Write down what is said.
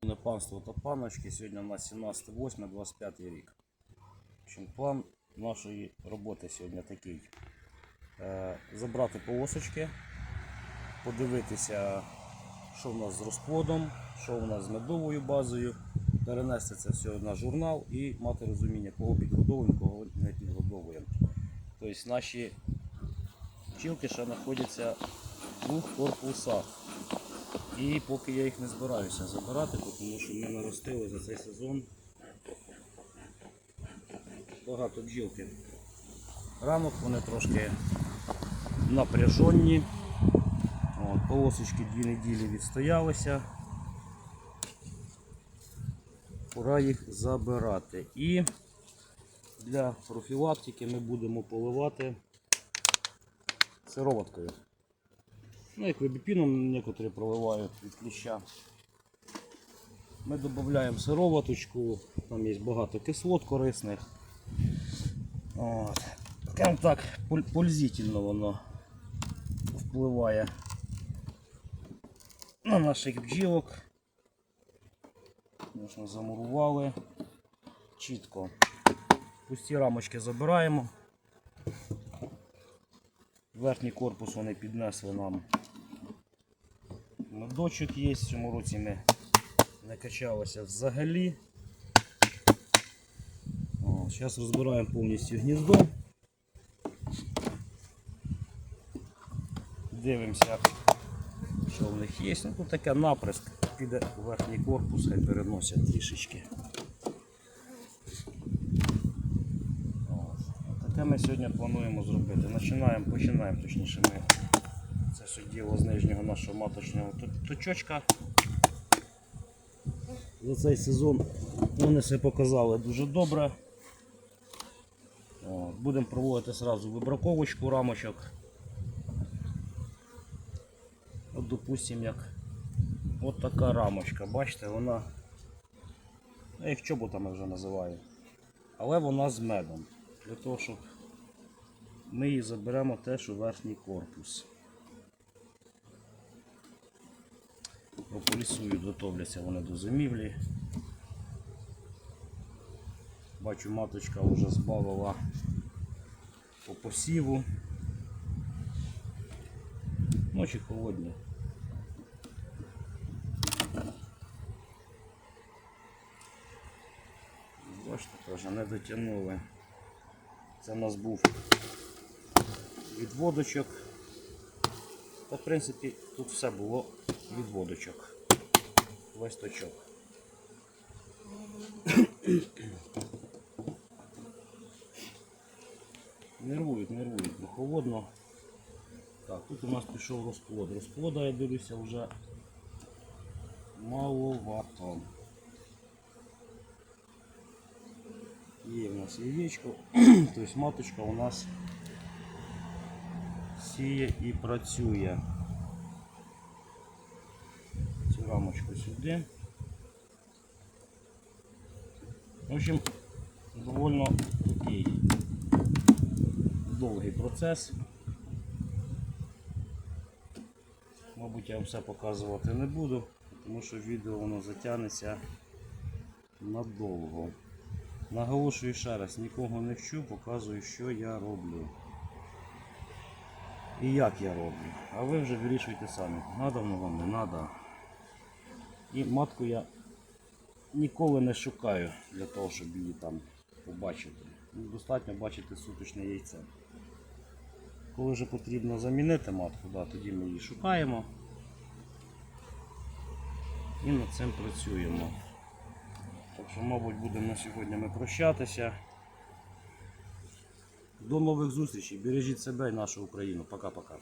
Панство та паночки. Сьогодні у нас 17.08.25 рік. В общем, план нашої роботи сьогодні такий. Е, Забрати полосочки, подивитися, що в нас з розплодом, що в нас з медовою базою, перенести це все на журнал і мати розуміння, кого підгодовуємо, кого не підгодовуємо. Тобто наші пчілки ще знаходяться в двох корпусах. І поки я їх не збираюся забирати, тому що ми наростили за цей сезон багато бджілки. Ранок вони трошки напряжені. От, полосочки дві неділі відстоялися. Пора їх забирати. І для профілактики ми будемо поливати сироваткою. Ну, як вибіпіном некоторі проливають від кліща. Ми додаємо сироваточку, там є багато кислот корисних. От. Скажімо так, пользительно воно впливає на наших бджілок. Замурували чітко. Пусті рамочки забираємо. Верхній корпус вони піднесли нам. Медочок є, в цьому році ми не качалося взагалі. Зараз розбираємо повністю гніздо. Дивимося, що в них є. Ну, тут таке наприск, піде верхній корпус, хай переносять трішечки. От. Таке ми сьогодні плануємо зробити. Починаємо, починаємо точніше ми це все діло з нижнього нашого маточного точочка. За цей сезон вони себе показали дуже добре. Будемо проводити одразу вибраковочку рамочок. От, допустим, як от така рамочка, бачите, вона, ну, їх чоботами вже називаю, але вона з медом. Для того, щоб ми її заберемо теж у верхній корпус. Прополісують, готовляться вони до зимівлі. Бачу, маточка вже збавила по посіву. Ночі холодні. Бачите, теж не дотягнули. Це в нас був відводочок. Та в принципі тут все було відводочок. Весь точок. Нервують, нервують, бо холодно. Так, тут у нас пішов розплод. Розплода, я дивлюся, вже маловато. Є в нас яєчко, тобто маточка у нас сіє і працює. Цю рамочку сюди. В общем, довольно такий довгий процес. Мабуть, я вам все показувати не буду, тому що відео воно затягнеться надовго. Наголошую ще раз, нікого не вчу, показую, що я роблю. І як я роблю. А ви вже вирішуйте самі, надо воно вам, не надо. І матку я ніколи не шукаю для того, щоб її там побачити. Ну, Достатньо бачити суточне яйце. Коли вже потрібно замінити матку, да, тоді ми її шукаємо і над цим працюємо. Так що, мабуть, будемо на сьогодні ми прощатися. До нових зустрічей. Бережіть себе і нашу Україну. Пока-пока.